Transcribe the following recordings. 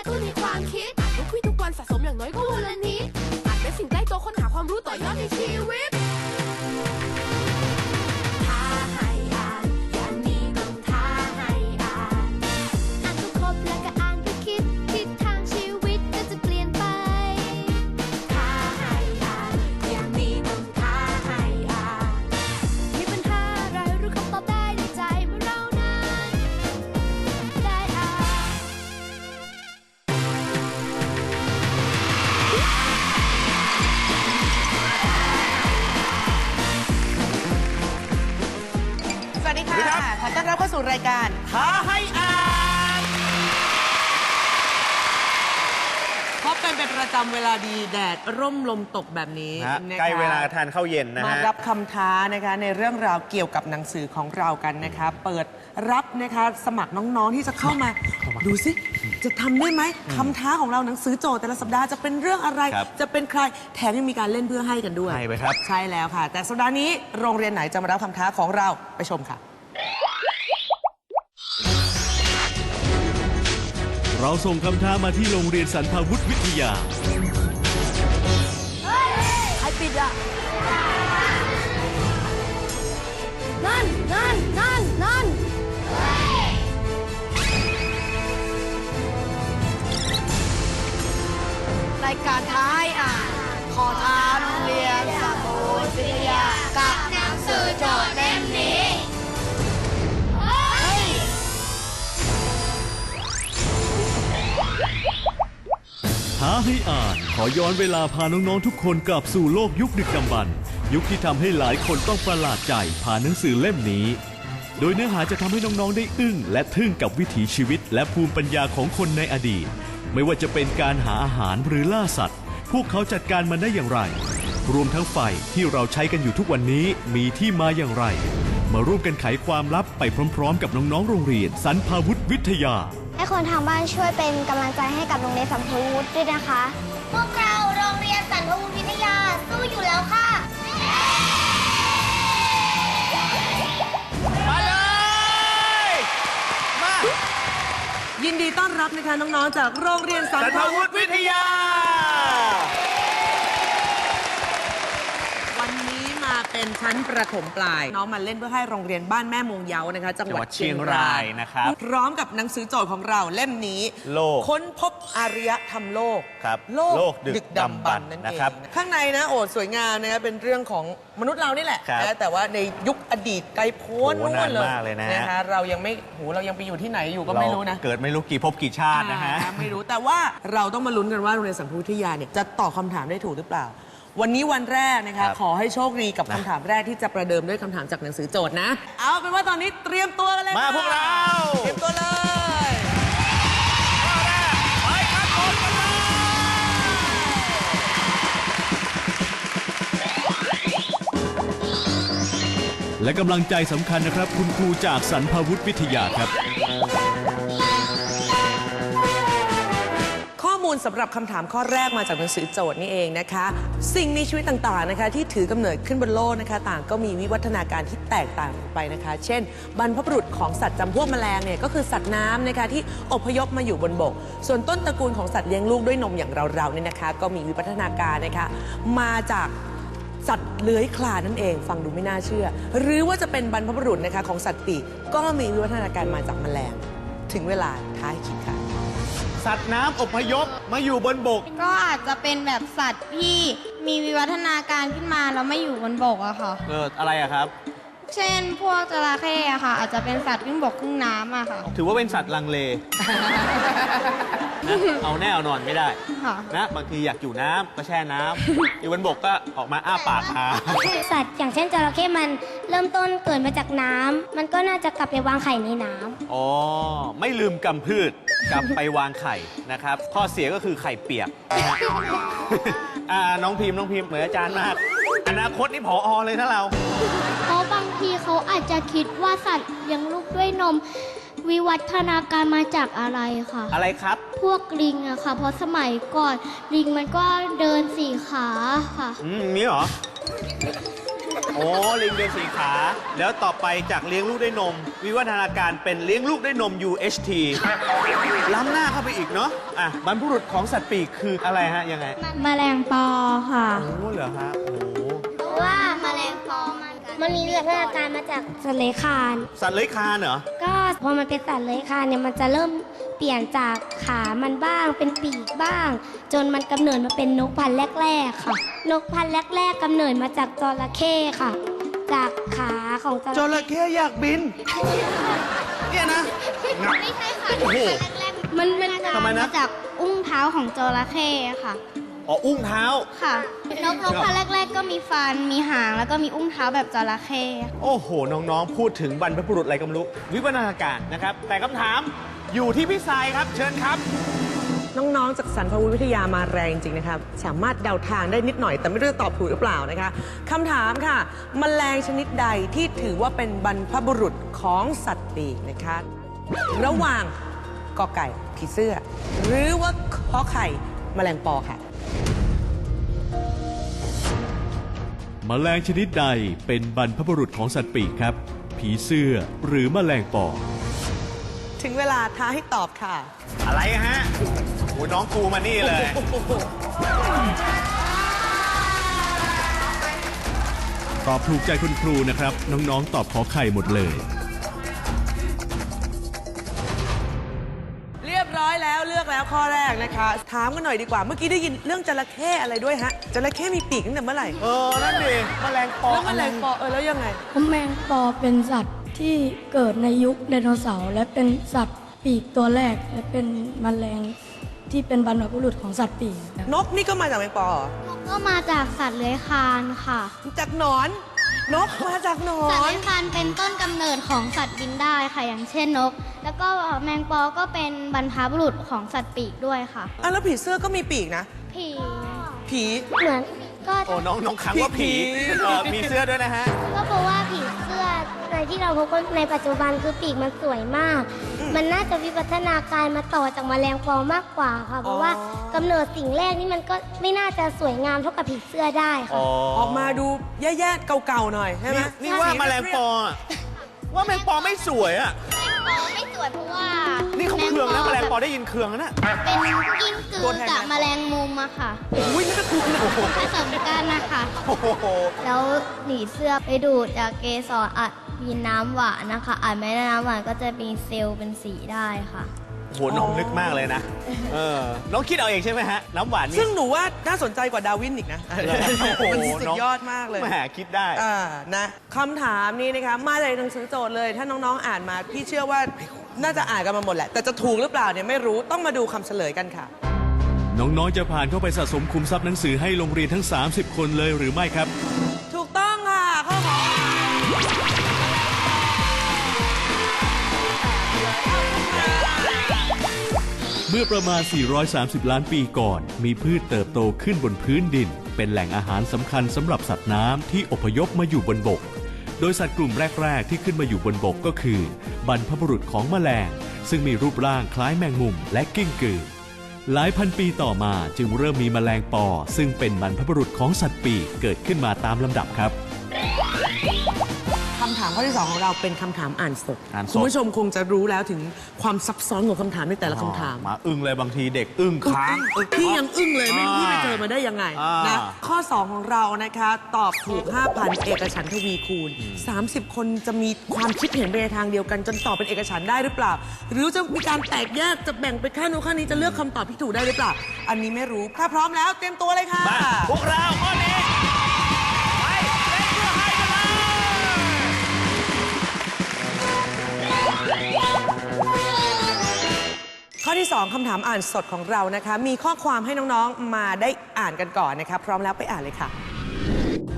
หากระตุ้นในความคิดลุกคุยทุกวันสะสมอย่างน้อยก็วันละ เป็นประจำเวลาดีแดดร่มลมตกแบบนี้นะฮะนะคะใกล้เวลาทานข้าวเย็นนะมาฮะ รับคำท้านะคะในเรื่องราวเกี่ยวกับหนังสือของเรากันนะคะ เปิดรับนะคะสมัครน้องๆที่จะเข้ามา ดูสิจะทำได้ไหมคำท้าของเราหนังสือโจทย์แต่ละสัปดาห์จะเป็นเรื่องอะไร ครับ จะเป็นใครแถมยังมีการเล่นเพื่อให้กันด้วยให้ไปครับ ใช่แล้วค่ะ แต่สัปดาห์นี้โรงเรียนไหนจะมารับคำท้าของเราไปชมค่ะ เราส่งคำท้ามาที่โรงเรียนสันพาวุธวิทยา ใครปิดอะ นั่น นั่น นั่น นั่น รายการท้าให้อ่านขอท้า ให้อ่าน ขอย้อนเวลาพาน้องๆทุกคนกลับสู่โลกยุคดึกดำบรรพ์ยุคที่ทำให้หลายคนต้องประหลาดใจผ่านหนังสือเล่มนี้ โดยเนื้อหาจะทำให้น้องๆได้อึ้ง และทึ่งกับวิถีชีวิต และภูมิปัญญาของคนในอดีต ไม่ว่าจะเป็นการหาอาหารหรือล่าสัตว์ พวกเขาจัดการมันได้อย่างไร รวมทั้งไฟที่เราใช้กันอยู่ทุกวันนี้มีที่มาอย่างไร มาร่วมกันไขความลับไปพร้อม ๆ กับน้องๆโรงเรียนสันพาวุธวิทยา ให้คนทางบ้านช่วยเป็นกำลังใจให้กับโรงเรียนสัมพวุฒิด้วยนะคะ พวกเราโรงเรียนสันพวุฒิวิทยาสู้อยู่แล้วค่ะ มาเลย มายินดีต้อนรับนะคะน้องๆจากโรงเรียนสันสันพาพาวุวุธธวิทยา เป็นชั้นประถมปลาย น้องมาเล่นเพื่อให้โรงเรียนบ้านแม่มงเยานะคะจังหวัดจังหวัดเชียงรายนะครับ พร้อมกับหนังสือโจทย์ของเราเล่มนี้ โลกค้นพบอารยธรรมโลกครับโลโลกกดึกดึกดำบรรพ์นั่นเอนะงครับข้างในนะโอดสวยงามนะคะเป็นเรื่องของมนุษย์เรานี่แหละครับนะแต่ว่าในยุคอดีตไกลโพ้นโอ้นู่นานนเลยมากเลยนะนะคะเรายังไม่โหเรายังไปอยู่ที่ไหนอยู่ก็ไม่รู้นะเาเกิดไม่รู้กี่ภพกี่ชาตินะฮะอ่าไม่รู้แต่ว่าเราต้องมาลุ้นกันว่าโรงเรียนสัมพูวิทยาเนี่ยจะตอบคำถามได้ถูกหรือเปล่า วันนี้วันแรกนะคะครับขอให้โชคดีกับนะคำถามแรกที่จะประเดิมด้วยคำถามจากหนังสือโจทย์นะ เอาเป็นว่าตอนนี้เตรียมตัวกันเลยมาค่ะพวกเรา เตรียมตัวเลยไปครับคนกันเลยและกำลังใจสำคัญนะครับ คุณครูจากสันพาวุธวิทยาครับ สำหรับคำถามข้อแรกมาจากหนังสือโจทย์นี่เองนะคะ สิ่งมีชีวิตต่างๆนะคะ ที่ถือกำเนิดขึ้นบนโลกนะคะ ต่างก็มีวิวัฒนาการที่แตกต่างไปนะคะ เช่น บรรพบุรุษของสัตว์จำพวกแมลงเนี่ยก็คือสัตว์น้ำนะคะที่อพยพมาอยู่บนบก ส่วนต้นตระกูลของสัตว์เลี้ยงลูกด้วยนมอย่างเราๆเนี่ยนะคะ ก็มีวิวัฒนาการนะคะมาจากสัตว์เลื้อยคลานนั่นเอง ฟังดูไม่น่าเชื่อ หรือว่าจะเป็นบรรพบุรุษนะคะของสัตว์ปีกก็มีวิวัฒนาการมาจากแมลง ถึงเวลาท้ายคิดค่ะ สัตว์น้ำอพยพมาอยู่บนบก ก็อาจจะเป็นแบบสัตว์ที่มีวิวัฒนาการขึ้นมาแล้วไม่อยู่บนบกอะค่ะเกิดอะไรอะครับ เช่นพวกจระเข้อะค่ะ อาจจะเป็นสัตว์ครึ่งบกครึ่งน้ำอะค่ะ ถือว่าเป็นสัตว์ลังเล นะเอาแน่เอานอนไม่ได้ค่ะ นะบางทีอยากอยู่น้ำก็แช่น้ำอยู่บนบกก็ออกมาอ้าปากหาสัตว์อย่างเช่นจระเข้มันเริ่มต้นเกิดมาจากน้ำมันก็น่าจะกลับไปวางไข่ในน้ำอ๋อไม่ลืมกำพืชกลับไปวางไข่นะครับ ข้อเสียก็คือไข่เปียกนะฮะอ่าน้องพิมพ์น้องพิมพ์เหมือนอาจารย์มาก อนาคตนี่ผออเลยถ้าเรา เพราะบางทีเขาอาจจะคิดว่าสัตว์เลี้ยงลูกด้วยนม วิวัฒนาการมาจากอะไรค่ะ อะไรครับ พวกลิงอะค่ะ เพราะสมัยก่อนลิงมันก็เดินสี่ขาค่ะ อืมอย่างนี้เหรอโอ้โอ้ลิงเดินสีขา แล้วต่อไปจากเลี้ยงลูกด้วยนม วิวัฒนาการเป็นเลี้ยงลูกด้วยนม UHT ล้ำหน้าเข้าไปอีกเนาะอะบรรพบุรุษของสัตว์ปีกคืออะไรฮะ ยังไงแมลงปอค่ะ โอ้เหรอฮะโอ้เพราะว่าแมลงปอมันมันมีวิวัฒนาการมาจากสัตว์เลื้อยคลาน สัตว์เลื้อยคลานเหรอก็ พอมันเป็นสัตว์เลื้อยคลานเนี่ยมันจะเริ่มเปลี่ยนจากขามันบ้างเป็นปีกบ้าง จนมันกำเนิดมาเป็นนกพันธุ์แรก ๆ ค่ะ นกพันธุ์แรก ๆกำเนิดมาจากจระเข้ค่ะ จากขาของจระจเข้ระเข้อยากบิน เนี่ยนะ ไม่ใช่ค่ะโอ้โหแรกๆมันมันทำไมนะ มาจากอุ้งเท้าของจระเข้ค่ะ อ๋อ อุ้งเท้า ค่ะนกนกพันธุ์แรก ๆ ก็มีฟัน มีหาง แล้วก็มีอุ้งเท้าแบบจระเข้โอ้โห น้องๆ พูดถึงบรรพบุรุษอะไรก็ไม่รู้ วิวัฒนาการนะครับ แต่คำถามอยู่ที่พี่ทรายครับ เชิญครับ น้อง ๆ จากสรรพวิทยามาแรงจริง ๆ นะครับ สามารถเดาทางได้นิดหน่อย แต่ไม่รู้จะตอบถูกหรือเปล่านะคะคำถามค่ะแมลงชนิดใดที่ถือว่าเป็นบรรพบุรุษของสัตว์ปีกนะคะ ระหว่างกอไก่ผีเสื้อ หรือว่าขอไข่แมลงปอค่ะ แมลงชนิดใดเป็นบรรพบุรุษของสัตว์ปีกครับ ผีเสื้อหรือแมลงปอถึงเวลาท้าให้ตอบค่ะ อะไรฮะโอ้น้องกูมานี่เลย ตอบถูกใจคุณครูนะครับ น้องๆตอบขอไข่หมดเลย แล้วเลือกแล้วข้อแรกนะคะ ถามกันหน่อยดีกว่า เมื่อกี้ได้ยินเรื่องจระเข้อะไรด้วยฮะจระเข้มีปีกตั้งแต่เมื่อไหร่ เออ นั่นดิแมลงปอแล้วแมลงปอเออแล้วยังไง แมงปอเป็นสัตว์ที่เกิดในยุคไดโนเสาร์และเป็นสัตว์ปีกตัวแรก และเป็นแมลงที่เป็นบรรพบุรุษของสัตว์ปีกครับนกนี่ก็มาจากแมงปอเหรอก็มาจากสัตว์เลื้อยคลานค่ะจากหนอน นกมาจากหนอสัตว์น เลื้อยคลานเป็นต้นกำเนิดของสัตว์บินได้ค่ะ อย่างเช่นนก แล้วก็แมงปอก็เป็นบรรพบุรุษของสัตว์ปีกด้วยค่ะ อะแล้วผีเสื้อก็มีปีกนะ ผีผีเหมือนก็โอ้น้องน้องคังว่าผีผีเออมีเสื้อด้วยนะฮะ ก็เพราะว่าผีเสื้อในที่เราพบกันในปัจจุบันคือปีกมันสวยมาก มันน่าจะวิวัฒนาการมาต่อจากแมลงปอมากกว่าค่ะ เพราะว่ากำเนิดสิ่งแรกนี่มันก็ไม่น่าจะสวยงามเท่ากับผีเสื้อได้ค่ะอ๋อออกมาดูแย่ๆเก่าๆหน่อยใช่ไหมนี่นี่ว่าแมลงปออะ ว่าแมลงปอไม่สวยอะแมลงปอไม่สวยเพราะว่านี่เขาเคืองนะแมลงปอได้ยินเคืองนะ เป็นกิ้งกือกับแมลงมุมอะค่ะอุ้ยนั่นก็คือนะผสมกันนะคะ โอ้โห แล้วหนีเสื้อไปดูดจากเกสรอาจมีน้ำหวานนะคะอาจไม่ได้น้ำหวานก็จะมีเซลล์เป็นสีได้ค่ะ โหน้องนึกมากเลยนะ เออ น้องคิดเอาเองใช่ไหมฮะ น้ำหวานนี่ ซึ่งหนูว่าน่าสนใจกว่าดาวินอีกนะโอ้โหมันสุดน้งยอดมากเลยแหมคิดได้ อ่านะคำถามนี้นะคะมาจากหนังสือโจทย์เลย ถ้าน้องๆอ่านมา พี่เชื่อว่าน่าจะอ่านกันมาหมดแหละ แต่จะถูกหรือเปล่าเนี่ยไม่รู้ต้องมาดูคำเฉลยกันค่ะ น้องๆจะผ่านเข้าไปสะสมคุมทรัพย์หนังสือให้โรงเรียนทั้ง 30 คนเลยหรือไม่ครับ เมื่อประมาณ 430 ล้านปีก่อน มีพืชเติบโตขึ้นบนพื้นดิน เป็นแหล่งอาหารสำคัญสำหรับสัตว์น้ำที่อพยพมาอยู่บนบก โดยสัตว์กลุ่มแรก ๆ ที่ขึ้นมาอยู่บนบกก็คือ บรรพบุรุษของแมลง ซึ่งมีรูปร่างคล้ายแมงมุมและกิ้งกือ หลายพันปีต่อมาจึงเริ่มมีแมลงปอ ซึ่งเป็นบรรพบุรุษของสัตว์ปีกเกิดขึ้นมาตามลำดับครับ คำถามข้อที่ 2 ของเราเป็นคำถามอ่านสด อ่านสด คุณผู้ชมคงจะรู้แล้วถึงความซับซ้อนของคำถามในแต่ละคำถามมาอึ้งเลยบางทีเด็กอึ้งค้างพี่ยังอึ้งเลยไม่รู้พี่ไปเจอมาได้ยังไงอ่านนะข้อ 2 ของเรานะคะ ตอบถูก 5,000 เอกฉันท์ทวีคูณ 30 คนจะมีความคิดเห็นไปในทางเดียวกันจนตอบเป็นเอกฉันท์ได้หรือเปล่า หรือจะมีการแตกแยกจะแบ่งไปข้างโน้นข้างนี้จะเลือกคำตอบที่ถูกได้หรือเปล่า อันนี้ไม่รู้ถ้าพร้อมแล้วเตรียมตัวเลยค่ะ มาพวกเราข้อนี้ ข้อที่ 2คำถามอ่านสดของเรานะคะ มีข้อความให้น้องๆมาได้อ่านกันก่อนนะคะ พร้อมแล้วไปอ่านเลยค่ะ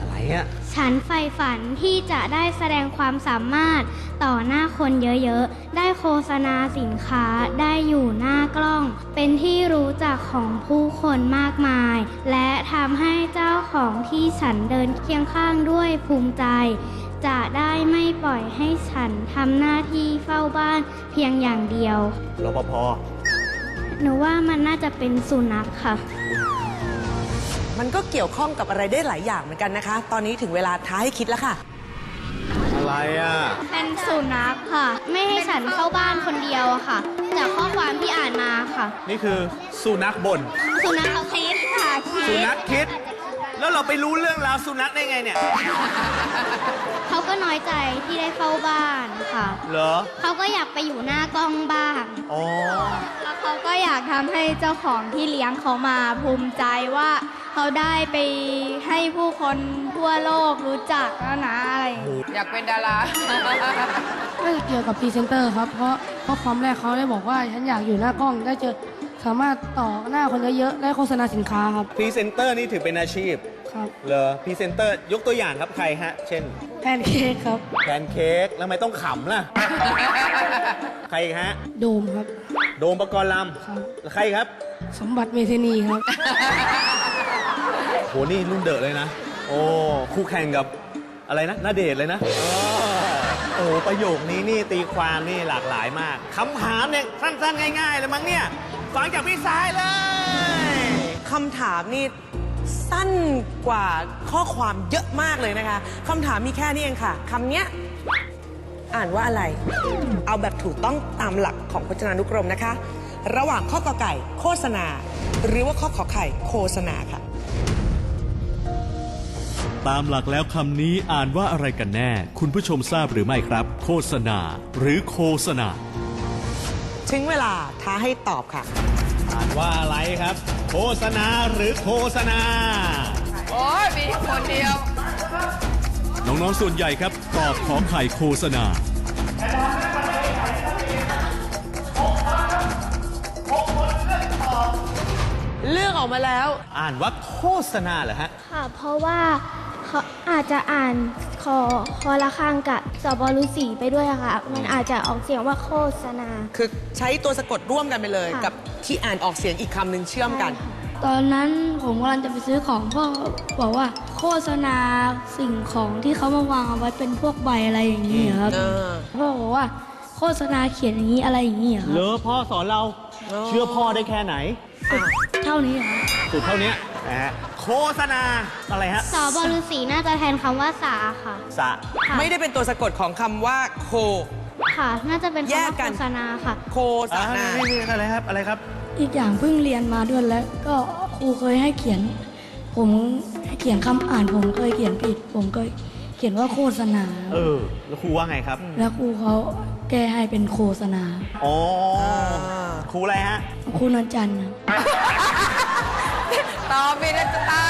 อะไรอะฉันใฝ่ฝันที่จะได้แสดงความสามารถต่อหน้าคนเยอะๆ ได้โฆษณาสินค้าได้อยู่หน้ากล้อง เป็นที่รู้จักของผู้คนมากมาย และทำให้เจ้าของที่ฉันเดินเคียงข้างด้วยภูมิใจ จะได้ไม่ปล่อยให้ฉันทำหน้าที่เฝ้าบ้านเพียงอย่างเดียวรปภ หนูว่ามันน่าจะเป็นสุนัขค่ะรมันก็เกี่ยวข้องกับอะไรได้หลายอย่างเหมือนกันนะคะ ตอนนี้ถึงเวลาท้าให้คิดแล้วค่ะ อะไรอะ เป็นสุนัขค่ะ ไม่ให้ฉันเข้าบ้านคนเดียวอะค่ะ จากข้อความที่อ่านมาค่ะ นี่คือสุนัขบนสุนัขเขาคิดค่ะคิสุดนัขคิด แล้วเราไปรู้เรื่องราวสุนัขได้ไงเนี่ย เขาก็น้อยใจที่ได้เข้าบ้านค่ะ เหรอ เขาก็อยากไปอยู่หน้ากล้องบ้าง อ๋อแล้ว เขาก็อยากทำให้เจ้าของที่เลี้ยงเขามาภูมิใจว่าเขาได้ไปให้ผู้คนทั่วโลกรู้จักแล้วนะอะไรอย่างเงี้ยอยากเป็นดารา น่าจะเกี่ยวกับพรีเซนเตอร์ครับ เพราะเพราะความแรกเขาได้บอกว่าฉันอยากอยู่หน้ากล้องได้เจอสามารถต่อหน้าคนเยอะๆได้โฆษณาสินค้าครับพรีเซนเตอร์นี่ถือเป็นอาชีพครับเหรอพรีเซนเตอร์ยกตัวอย่างครับใครฮะ เช่นแพนเค้กครับแพนเค้กแล้วทำไมต้องขำล่ะ ใครอีกฮะ โดมครับ โดมประกรณ์ลครับำแล้วใครครับสมบัติเมเทนีครับ โหนี่รุ่นเดอะเลยนะ โอ้คู่แข่งกับอะไรนะนาเดชน์เลยนะอ๋อโอ้โหประโยคนี้นี่ตีความนี่หลากหลายมากคำถามเนี่ยสั้นๆ ง่ายๆเลยมั้งเนี่ยฟังจากพี่สายเลย คำถามนี่สั้นกว่าข้อความเยอะมากเลยนะคะ คำถามมีแค่นี้เองค่ะ คำเนี้ย อ่านว่าอะไร เอาแบบถูกต้องตามหลักของพจนานุกรมนะคะ ระหว่างข้อกอไก่โฆษณา หรือว่าข้อขอไข่โฆษณาค่ะ ตามหลักแล้วคำนี้อ่านว่าอะไรกันแน่ คุณผู้ชมทราบหรือไม่ครับ โฆษณา หรือโฆษณา ถึงเวลาท้าให้ตอบค่ะ อ่านว่าอะไรครับ โฆษณาหรือโฆษณา โอ้ยมีคนเดียว น้องๆ ส่วนใหญ่ครับ ตอบขอไข่โฆษณา เลือกออกมาแล้ว อ่านว่าโฆษณาเหรอฮะ ค่ะ เพราะว่าเขาอาจจะอ่านคอคอละครังกับสบรุสีไปด้วยอะค่ะ มันอาจจะออกเสียงว่าโฆษณา คือใช้ตัวสะกดร่วมกันไปเลย ค่ะ กับที่อ่านออกเสียงอีกคำหนึ่งเชื่อมกัน ตอนนั้นผมกำลังจะไปซื้อของพ่อบอกว่า โฆษณาสิ่งของที่เขามาวางเอาไว้เป็นพวกใบอะไรอย่างนี้ครับเออพ่อบอกว่า โฆษณาเขียนอย่างนี้อะไรอย่างนี้คเลรับอพ่อสอนเราเชื่อพ่อได้แค่ไหนเท่านี้ครับสุดเท่านี้นะฮะโฆษณาอะไรฮะสบรุสีน่าจะแทนคำว่าสาค่ะสะค่ะไม่ได้เป็นตัวสะกดของคำว่าโคค่ะ น่าจะเป็นแยคำกว่ากัโฆนษณาค่ะโคสานานี่นี่อะไรครับอะไรครับ อีกอย่างเพิ่งเรียนมาด้วยแล้วก็ครูเคยให้เขียน ผมให้เขียนคำอ่านผมเคยเขียนผิด ผมเคยเขียนว่าโฆษณา เออ แล้วครูว่าไงครับ แล้วครูเขาแก้ให้เป็นโฆษณา อ๋อ ครูอะไรฮะ ครูนวลจันทร์ครับ ตอบไม่ได้จะตาย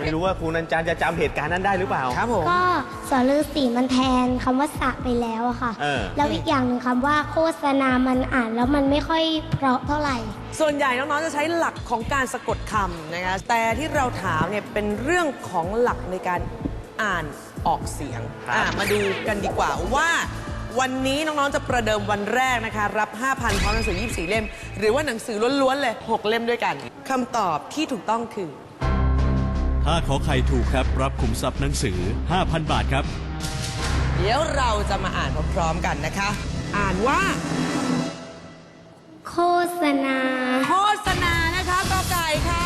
ไม่รู้ว่าครูนันจันทร์จะจำเหตุการณ์นั้นได้หรือเปล่า ครับผม ก็สอฤาษีมันแทนคำว่าสะไปแล้วอะค่ะ เออ แล้วอีกอย่างหนึ่งคำว่าโฆษณามันอ่านแล้วมันไม่ค่อยเพราะเท่าไหร่ ส่วนใหญ่น้องๆจะใช้หลักของการสะกดคำนะคะ แต่ที่เราถามเนี่ยเป็นเรื่องของหลักในการอ่านออกเสียงครับ อะมาดูกันดีกว่าว่า วันนี้น้องๆจะประเดิมวันแรกนะคะ รับ 5,000พร้อมหนังสือ 24 เล่ม หรือว่าหนังสือล้วนๆเลย 6 เล่มด้วยกันคำตอบที่ถูกต้องคือ ถ้าขอไข่ถูกครับ รับขุมทรัพย์หนังสือ 5,000 บาทครับ เดี๋ยวเราจะมาอ่านพร้อมๆกันนะคะ อ่านว่า โฆษณา โฆษณานะคะกอไก่ค่ะ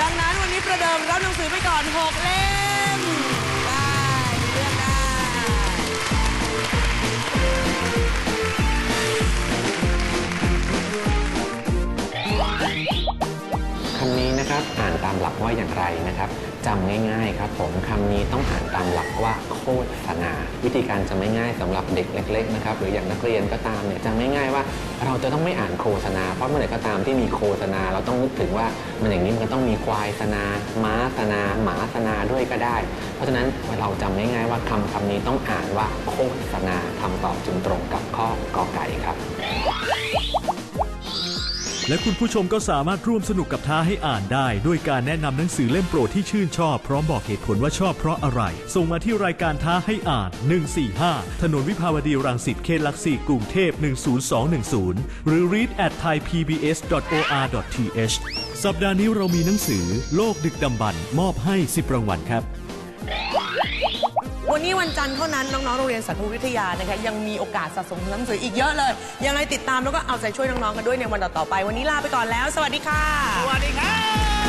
ดังนั้นวันนี้ประเดิมรับหนังสือไปก่อน 6 เล่ม ครับอ่านตามหลักว่าอย่างไรนะครับจำง่ายๆครับผมคำนี้ต้องอ่านตามหลักว่าโฆษณา วิธีการจำง่ายๆสำหรับเด็กเล็กๆนะครับหรืออย่างนักเรียนก็ตามเนี่ยจำง่ายๆว่า เราจะต้องไม่อ่านโฆษณาเพราะเมื่อไหร่ก็ตามที่มีโฆษณา เราต้องนึกถึงว่ามันอย่างนี้มันต้องมีควายสนา ม้าสนา หมาสนาด้วยก็ได้ เพราะฉะนั้นเราจำง่ายๆว่าคำคำนี้ต้องอ่านว่าโฆษณาคำตอบจึงตรงกับข้อกอไก่ครับ และคุณผู้ชมก็สามารถร่วมสนุกกับท้าให้อ่านได้ ด้วยการแนะนำหนังสือเล่มโปรดที่ชื่นชอบพร้อมบอกเหตุผลว่าชอบเพราะอะไร ส่งมาที่รายการท้าให้อ่าน 145 ถนนวิภาวดีรังสิตเขตหลักสี่กรุงเทพ 10210 หรือ read at thaipbs.or.th สัปดาห์นี้เรามีหนังสือ โลกดึกดำบรรมอบให้ 10 รางวัลครับ นี้วันจันทร์เท่านั้น น้อง ๆ โรงเรียนสัตววิทยานะคะยังมีโอกาสสะสมหนังสืออีกเยอะเลย ยังไงติดตามแล้วก็เอาใจช่วยน้อง ๆ กันด้วยในวันต่อๆไป วันนี้ลาไปก่อนแล้ว สวัสดีค่ะ สวัสดีครับ